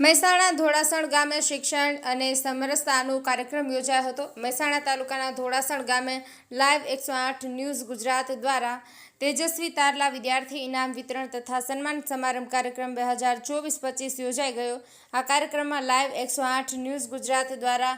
મહેસાણા ધોળાસણ ગામે શિક્ષણ અને સમરસતાનો કાર્યક્રમ યોજાયો હતો. મહેસાણા તાલુકાના ધોળાસણ ગામે લાઈવ એકસો આઠ ન્યૂઝ ગુજરાત દ્વારા તેજસ્વી તારલા વિદ્યાર્થી ઇનામ વિતરણ તથા સન્માન સમારંભ કાર્યક્રમ બે હજાર ચોવીસ પચીસ યોજાઈ ગયો. આ કાર્યક્રમમાં લાઈવ એકસો આઠ ન્યૂઝ ગુજરાત દ્વારા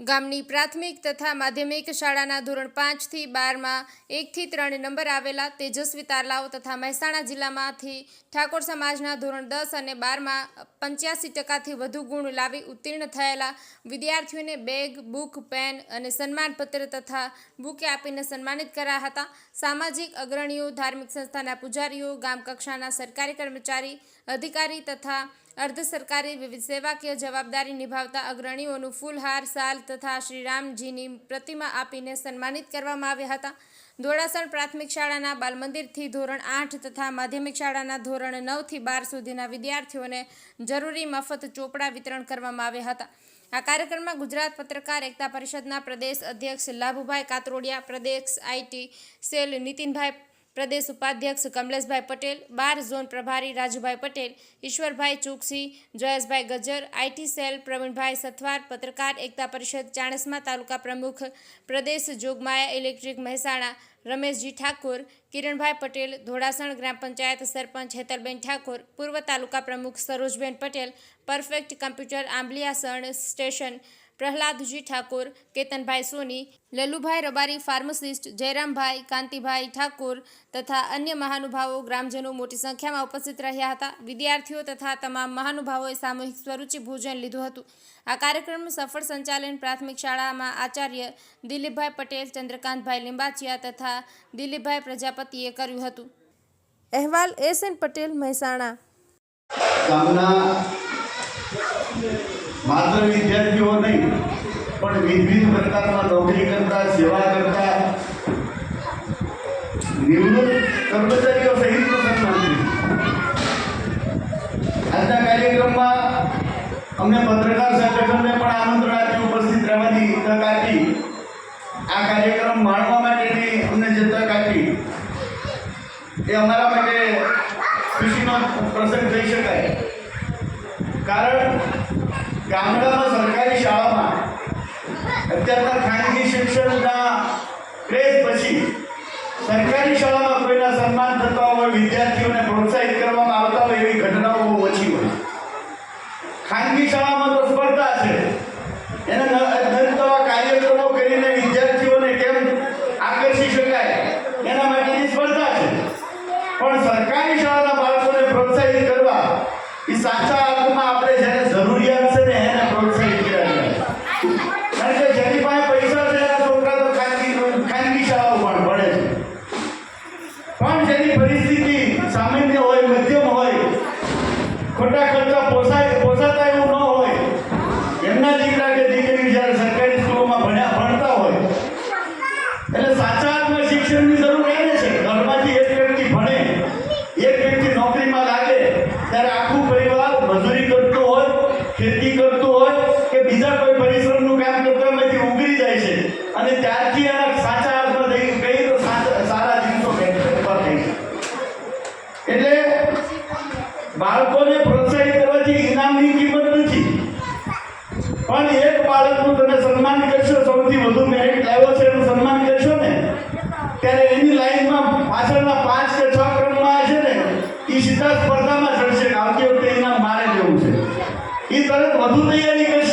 ગામની પ્રાથમિક તથા માધ્યમિક શાળાના ધોરણ પાંચથી બારમાં એકથી ત્રણ નંબર આવેલા તેજસ્વી તારલાઓ તથા મહેસાણા જિલ્લામાંથી ઠાકોર સમાજના ધોરણ દસ અને બારમાં પંચ્યાસી ટકાથી વધુ ગુણ લાવી ઉત્તીર્ણ થયેલા વિદ્યાર્થીઓને બેગ, બુક, પેન અને સન્માનપત્ર તથા બુકે આપીને સન્માનિત કરાયા હતા. સામાજિક અગ્રણીઓ, ધાર્મિક સંસ્થાના પૂજારીઓ, ગામ કક્ષાના સરકારી કર્મચારી, અધિકારી તથા અર્ધ સરકારી વિવિધ સેવાકીય જવાબદારી નિભાવતા અગ્રણીઓનું ફૂલહાર સાલ તથા શ્રીરામજીની પ્રતિમા આપીને સન્માનિત કરવામાં આવ્યા હતા. ધોળાસણ પ્રાથમિક શાળાના બાલમંદિરથી ધોરણ આઠ તથા માધ્યમિક શાળાના ધોરણ નવથી બાર સુધીના વિદ્યાર્થીઓને જરૂરી મફત ચોપડા વિતરણ કરવામાં આવ્યા હતા. આ કાર્યક્રમમાં ગુજરાત પત્રકાર એકતા પરિષદના પ્રદેશ અધ્યક્ષ લાભુભાઈ કાતરોડિયા, પ્રદેશ આઈટી સેલ નીતિનભાઈ પ્રદેશ ઉપાધ્યક્ષ કમલેશભાઈ પટેલ, બાર ઝોન પ્રભારી રાજુભાઈ પટેલ, ઈશ્વરભાઈ ચુકસી જયેશભાઈ ગજર આઈટી સેલ પ્રવીણભાઈ સથવાર, પત્રકાર એકતા પરિષદ ચાણસ્મા તાલુકા પ્રમુખ, પ્રદેશ જોગમાયા ઇલેક્ટ્રિક મહેસાણા, રમેશજી ઠાકોર, કિરણભાઈ પટેલ, ધોળાસણ ગ્રામ પંચાયત સરપંચ હેતલબેન ઠાકોર, પૂર્વ તાલુકા પ્રમુખ Sarojben Patel, perfect computer Ambaliyasan station Prahladji Thakor Ketanbhai Soni Lalubhai Rabari pharmacist Jayrambhai Kantibhai Thakor તથા અન્ય મહાનુભાવો ગ્રામજનો મોટી સંખ્યામાં ઉપસ્થિત રહ્યા હતા. વિદ્યાર્થીઓ તથા તમામ મહાનુભાવોએ સામૂહિક સ્વરૂચિ ભોજન લીધું હતું. આ કાર્યક્રમનું સફળ સંચાલન પ્રાથમિક શાળામાં આચાર્ય દિલીપભાઈ પટેલ ચંદ્રકાંતભાઈ લિંબાચિયા તથા દિલીપભાઈ પ્રજાપતિએ કર્યું હતું. અહેવાલ એસ એન પટેલ મહેસાણા. ગામના માત્ર વિદ્યાર્થીઓ નહીં, પણ વિવિધ પ્રકારમાં નોકરી કરતા, સેવા કરતા, નિવૃત્ત કર્મચારીઓ સહિતનું સન્માન આજના કાર્યક્રમમાં અમને પત્રકાર સંગઠનને પણ આમંત્રણ આપી ઉપસ્થિત રહેવાની તક આપી આ કાર્યક્રમ માણવા માટેની અમને જે તક આપી એ અમારા માટે ખુશીનો પ્રસંગ થઈ શકાય. કારણ ગામડામાં સરકારી શાળામાં. અત્યારના ખાનગી શિક્ષણના ક્રેઝ પછી સરકારી શાળામાં કોઈના સન્માન થતા હોય, વિદ્યાર્થીઓને પ્રોત્સાહિત કરવામાં આવતા હોય એવી ઘટનાઓ બહુ ઓછી હોય. ખાનગી શાળામાં તો સ્પર્ધા છે. એને નવા કાર્યક્રમો કરીને વિદ્યાર્થીઓને કેમ આકર્ષી શકાય? એના માટેની સ્પર્ધા છે. પણ સરકારી શાળાના બાળકોને પ્રોત્સાહિત કરવા એ સાચા ખોટા ખર્ચા પોસાય પોસાતા એવું ન હોય. એમના દીકરા કે દીકરી જ્યારે સરકારી સ્કૂલોમાં ભણ્યા ભણતા હોય, એટલે સાચા શિક્ષણની જરૂર એને છે. ઘરમાંથી એક વ્યક્તિ ભણે, એક વ્યક્તિ નોકરીમાં લાગે, ત્યારે આખું પરિવાર મજૂરી કરતું હોય, ખેતી કરતું પણ એક બાળકનું તમે સન્માન કરશો, સૌથી વધુ મેરિટ લાવ્યો છે એનું સન્માન કરશો ને, ત્યારે એની લાઈનમાં પાછળના પાંચ કે છ ક્રમમાં છે ને એ સીધા સ્પર્ધામાં ચડશે આવતી વખતે એના મારે જવું છે. એ તરત વધુ તૈયારી કરશે.